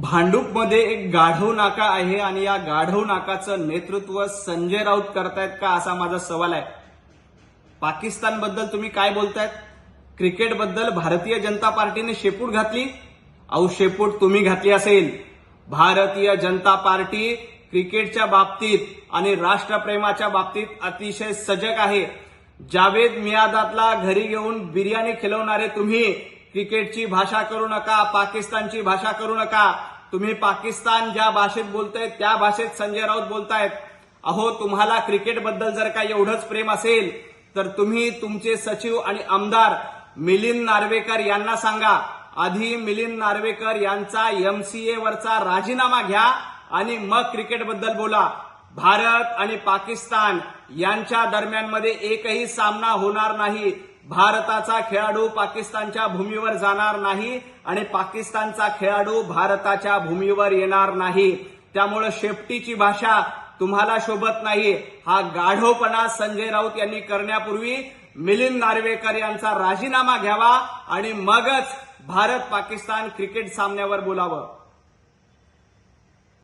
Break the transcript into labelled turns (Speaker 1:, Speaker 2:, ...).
Speaker 1: भांडूपमध्ये एक गाढव नाका आहे आणि या गाढव नाकाचं नेतृत्व संजय राऊत करतायत का असा माझा सवाल आहे. पाकिस्तानबद्दल तुम्ही काय बोलतायत? क्रिकेटबद्दल भारतीय जनता पार्टीने शेपूट घातली? अहो शेपूट तुम्ही घातली असेल. भारतीय जनता पार्टी क्रिकेटच्या बाबतीत आणि राष्ट्रप्रेमाच्या बाबतीत अतिशय सजग आहे. जावेद मियादातला घरी घेऊन बिर्याणी खिलवणारे तुम्ही क्रिकेटची भाषा करू नका पाकिस्तानची भाषा करू नका. तुम्ही पाकिस्तान ज्या भाषेत बोलतायत त्या भाषेत संजय राऊत बोलतायत. अहो तुम्हाला क्रिकेटबद्दल जर का एवढंच प्रेम असेल तर तुम्ही तुमचे सचिव आणि आमदार मिलिंद नार्वेकर यांना सांगा. आधी मिलिंद नार्वेकर यांचा एमसीए वरचा राजीनामा घ्या आणि मग क्रिकेटबद्दल बोला. भारत आणि पाकिस्तान यांच्या दरम्यानमध्ये एकही सामना होणार नाही. भारताचा खेळाडू पाकिस्तानच्या भूमीवर जाणार नाही आणि पाकिस्तानचा खेळाडू भारताच्या भूमीवर येणार नाही. त्यामुळं शेपटीची भाषा तुम्हाला शोभत नाही. हा गाढवपणा संजय राऊत यांनी करण्यापूर्वी मिलिंद नार्वेकर यांचा राजीनामा घ्यावा आणि मगच भारत पाकिस्तान क्रिकेट सामन्यावर बोलावं.